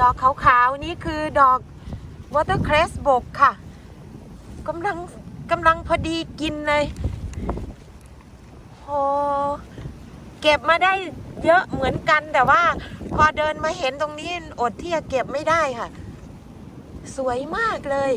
ดอกขาวๆ นี่คือดอกวอเตอร์เครสบกค่ะกำลังกำลังพอดีกินเลยโอ้เก็บมาได้เยอะเหมือนกันแต่ว่า พอเดินมาเห็นตรงนี้อดที่จะเก็บไม่ได้ค่ะ สวยมากเลย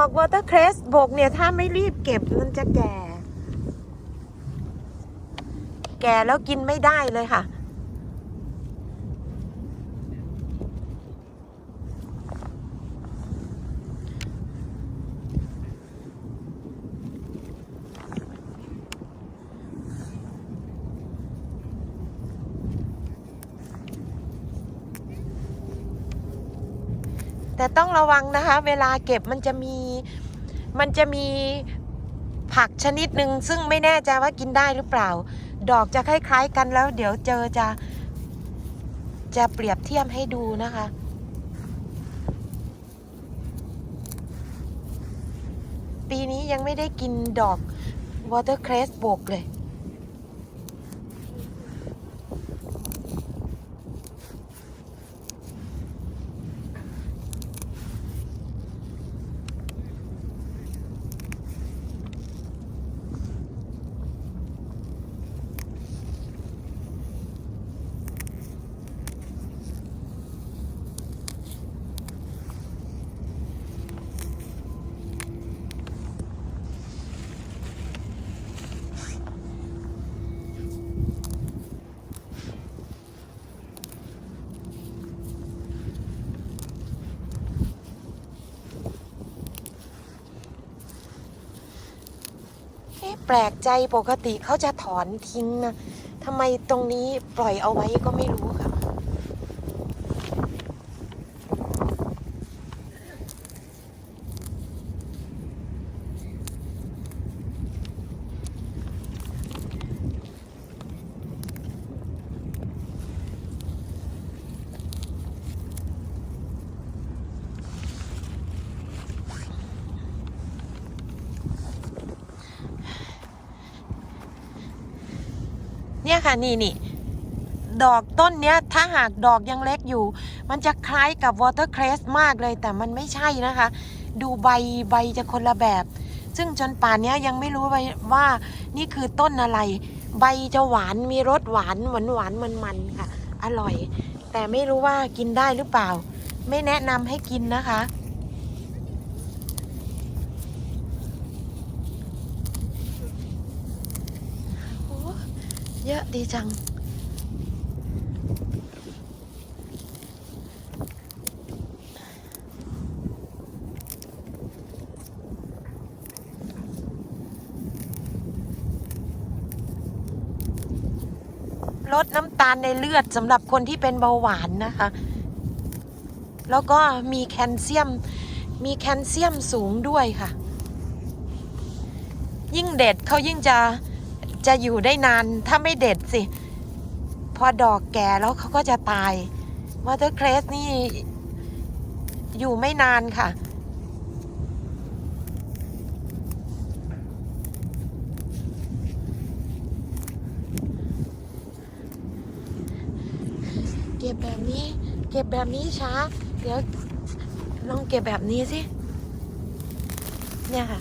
อกวอเตอร์เครสบกเนี่ย ถ้าไม่รีบเก็บมันจะแก่ แก่แล้วกินไม่ได้เลยค่ะ แต่ต้องระวังนะคะ เวลาเก็บมันจะมี มันจะมีผักชนิดหนึ่งซึ่งไม่แน่ใจว่ากินได้หรือเปล่า ดอกจะคล้าย ๆ กันแล้ว เดี๋ยวเจอจะ จะเปรียบเทียบให้ดูนะคะปีนี้ยังไม่ได้กินดอกวอเตอร์เครสบกเลย แปลกใจปกติเขาจะถอนทิ้งนะทำไมตรงนี้ปล่อยเอาไว้ก็ไม่รู้ค่ะ เนี่ยค่ะนี่นี่ดอกต้นเนี้ยถ้าหากดอกยังเล็กอยู่ มันจะคล้ายกับวอเตอร์เครสมากเลยแต่มันไม่ใช่นะคะ ดูใบใบจะคนละแบบ ซึ่งจนป่านเนี้ยยังไม่รู้ว่าว่านี่คือต้นอะไร ใบจะหวานมีรสหวานหวานหวานมันมันๆค่ะ อร่อย แต่ไม่รู้ว่ากินได้หรือเปล่า ไม่แนะนำให้กินนะคะ เยอะดีจัง ลดน้ำตาลในเลือดสำหรับคนที่เป็นเบาหวานนะคะ แล้วก็มีแคลเซียม มีแคลเซียมสูงด้วยค่ะ ยิ่งเด็ดเขายิ่งจะ จะอยู่ได้นานถ้าไม่เด็ดสิ พอดอกแก่แล้วเขาก็จะตายวอเตอร์เครสนี่ อยู่ไม่นานค่ะ เก็บแบบนี้ เก็บแบบนี้ช้า เดี๋ยวลองเก็บแบบนี้สิ เนี่ยค่ะ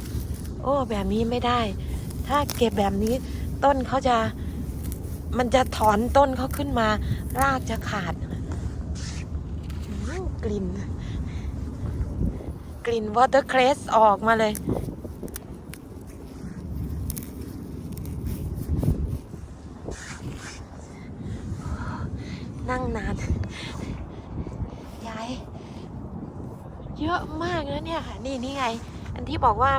โอ้ แบบนี้ไม่ได้ ถ้าเก็บแบบนี้ ต้นเขาจะมันจะถอนต้นเขาขึ้นมา รากจะขาดอืมกลิ่น กลิ่นวอเตอร์เครสออกมาเลย นั่งนานยาย เยอะมากนะเนี่ยค่ะนี่นี่ไง อันที่บอกว่า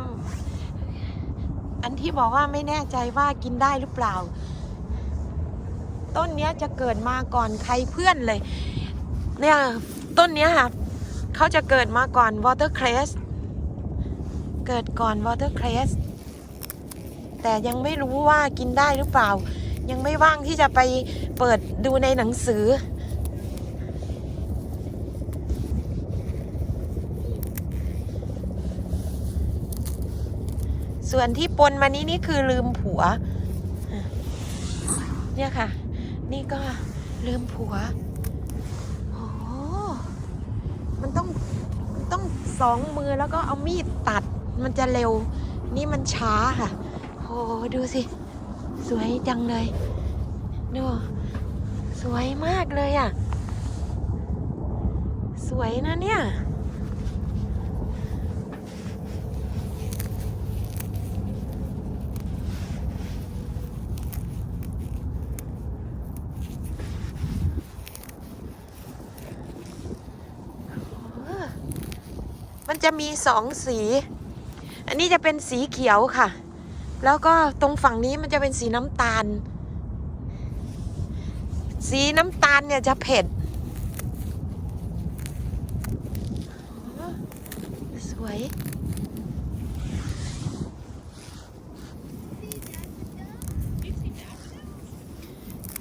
อันที่บอกว่าไม่แน่ใจว่ากินได้หรือเปล่า ต้นเนี้ยจะเกิดมาก่อนใครเพื่อนเลย เนี่ย ต้นเนี้ยค่ะเขาจะเกิดมาก่อนวอเตอร์เครสเกิดก่อนวอเตอร์เครสแต่ยังไม่รู้ว่ากินได้หรือเปล่า ยังไม่ว่างที่จะไปเปิดดูในหนังสือ ส่วนที่ปนมานี้นี่คือลืมผัว เนี่ยค่ะ นี่ก็ลืมผัวโอ้มันต้องมันต้องสองมือแล้วก็เอามีดตัดมันจะเร็ว นี่มันช้าค่ะโอ้ดูสิ สวยจังเลยดูสวยมากเลยอะ สวยนะเนี่ย มันจะมีสองสี อันนี้จะเป็นสีเขียวค่ะ แล้วก็ตรงฝั่งนี้มันจะเป็นสีน้ำตาล สีน้ำตาลเนี่ยจะเผ็ด สวย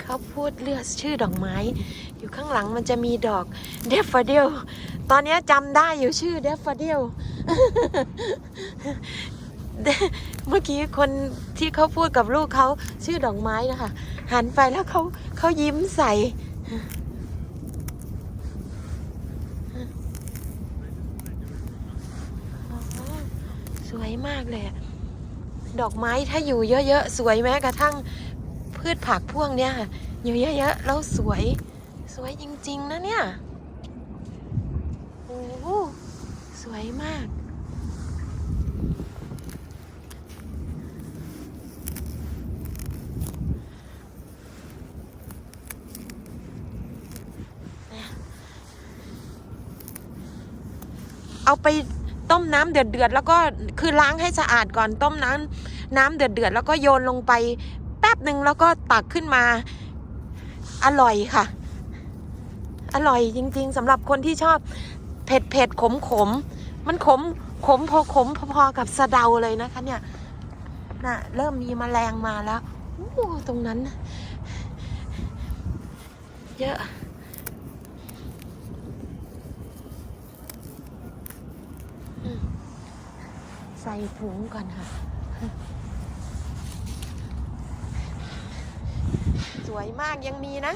เขาพูดเลือกชื่อดอกไม้ อยู่ข้างหลังมันจะมีดอกเดฟฟเดียลตอนนี้จำได้อยู่ชื่อเดฟฟเดียลเมื่อกี้คนที่เขาพูดกับลูกเขาชื่อดอกไม้นะคะ หันไปแล้วเขาเขายิ้มใส่สวยมากเลย ดอกไม้ถ้าอยู่เยอะๆ สวยแม้กระทั่งพืชผักพวกเนี้ยอยู่เยอะๆ แล้วสวย สวยจริง ๆ นะเนี่ย โอ้โหสวยมาก เอาไปต้มน้ำเดือดๆแล้วก็คือล้างให้สะอาดก่อนต้มน้ำน้ำเดือดๆแล้วก็โยนลงไป แป๊บหนึ่งแล้วก็ตักขึ้นมา อร่อยค่ะ อร่อยจริง ๆสำหรับคนที่ชอบเผ็ดเผ็ดขมขมมันขมขมพอขมพอๆกับสะเดาเลยนะคะเนี่ยน่ะเริ่มมีแมลงมาแล้วอู้ตรงนั้น เยอะใส่ถุงก่อนค่ะ สวยมากยังมีนะ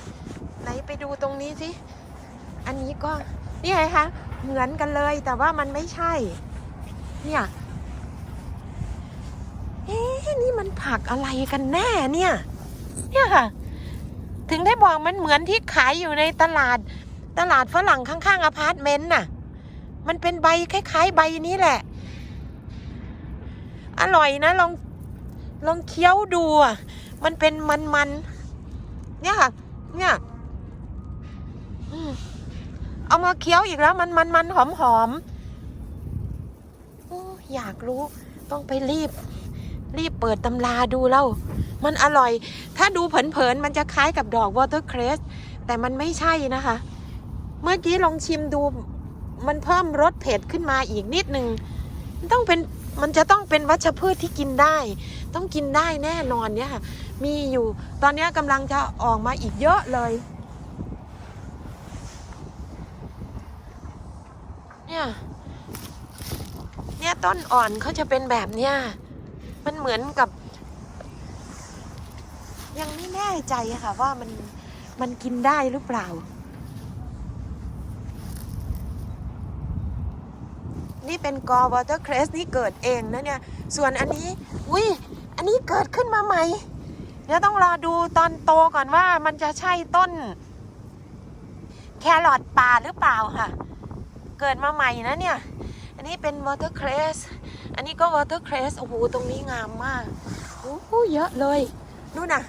ไหนไปดูตรงนี้สิ อันนี้ก็นี่ไงคะเหมือนกันเลยแต่ว่ามันไม่ใช่ เนี่ยเอ๊ะนี่มันผักอะไรกันแน่เนี่ย เนี่ยค่ะ ถึงได้บอกมันเหมือนที่ขายอยู่ในตลาด ตลาดฝรั่งข้างๆอพาร์ตเมนต์น่ะ มันเป็นใบคล้าย ๆ ใบนี้แหละ อร่อยนะลองลองเคี้ยวดูอะมันเป็นมันๆเนี่ยค่ะ เนี่ย อืม เอามาเคี้ยวอีกแล้ว มันมันมันหอมหอมๆโอ้อยากรู้ต้องไปรีบ รีบเปิดตำราดูแล้ว มันอร่อย ถ้าดูเผินๆมันจะคล้ายกับดอกวอเตอร์เครสแต่มันไม่ใช่นะคะ เมื่อกี้ลองชิมดู มันเพิ่มรสเผ็ดขึ้นมาอีกนิดนึงมันต้องเป็นมันจะต้องเป็นวัชพืชที่กินได้ ต้องกินได้แน่นอนเนี่ยค่ะ มีอยู่ ตอนนี้กำลังจะออกมาอีกเยอะเลย เนี่ย เนี่ยต้นอ่อนเขาจะเป็นแบบเนี้ย มันเหมือนกับ ยังไม่แน่ใจค่ะว่ามันมันกินได้หรือเปล่า นี่เป็นกอวอเตอร์เครสนี่เกิดเองนะเนี่ย ส่วนอันนี้ อุ้ย อันนี้เกิดขึ้นมาใหม่ เดี๋ยวต้องรอดูตอนโตก่อนว่ามันจะใช่ต้น แครอทป่าหรือเปล่าค่ะ เกิดมาใหม่นะเนี่ย อันนี้เป็นวอเตอร์เครสอันนี้ก็วอเตอร์เครสโอ้โหตรงนี้งามมากโอ้โหเยอะเลยนู่นน่ะ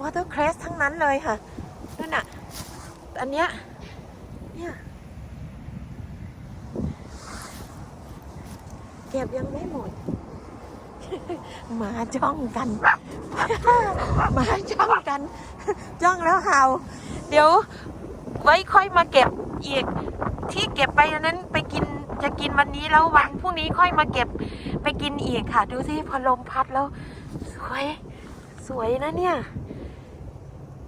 วอเตอร์เครสทั้งนั้นเลยค่ะนู่นน่ะอันเนี้ยเนี่ยเก็บยังไม่หมดหมาจ้องกันหมาจ้องกัน จ้องแล้วเห่า เดี๋ยวไว้ค่อยมาเก็บอีก ที่เก็บไปอันนั้นไปกินจะกินวันนี้แล้ววันพรุ่งนี้ค่อยมาเก็บไปกินอีกค่ะ ดูสิพอลมพัดแล้ว สวยสวยนะเนี่ย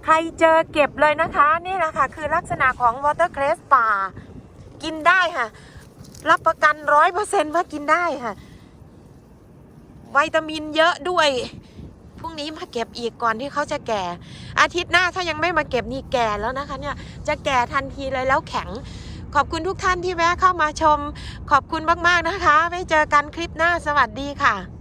ใครเจอเก็บเลยนะคะ นี่แหละค่ะ คือลักษณะของวอเตอร์เครสป่า กินได้ค่ะ รับประกันร้อยเปอร์เซ็นว่ากินได้ค่ะ วิตามินเยอะด้วยพรุ่งนี้มาเก็บอีกก่อนที่เขาจะแก่ อาทิตย์หน้าถ้ายังไม่มาเก็บนี่แก่แล้วนะคะเนี่ยจะแก่ทันทีเลยแล้วแข็ง ขอบคุณทุกท่านที่แวะเข้ามาชม ขอบคุณมากๆนะคะ ไว้เจอกันคลิปหน้าสวัสดีค่ะ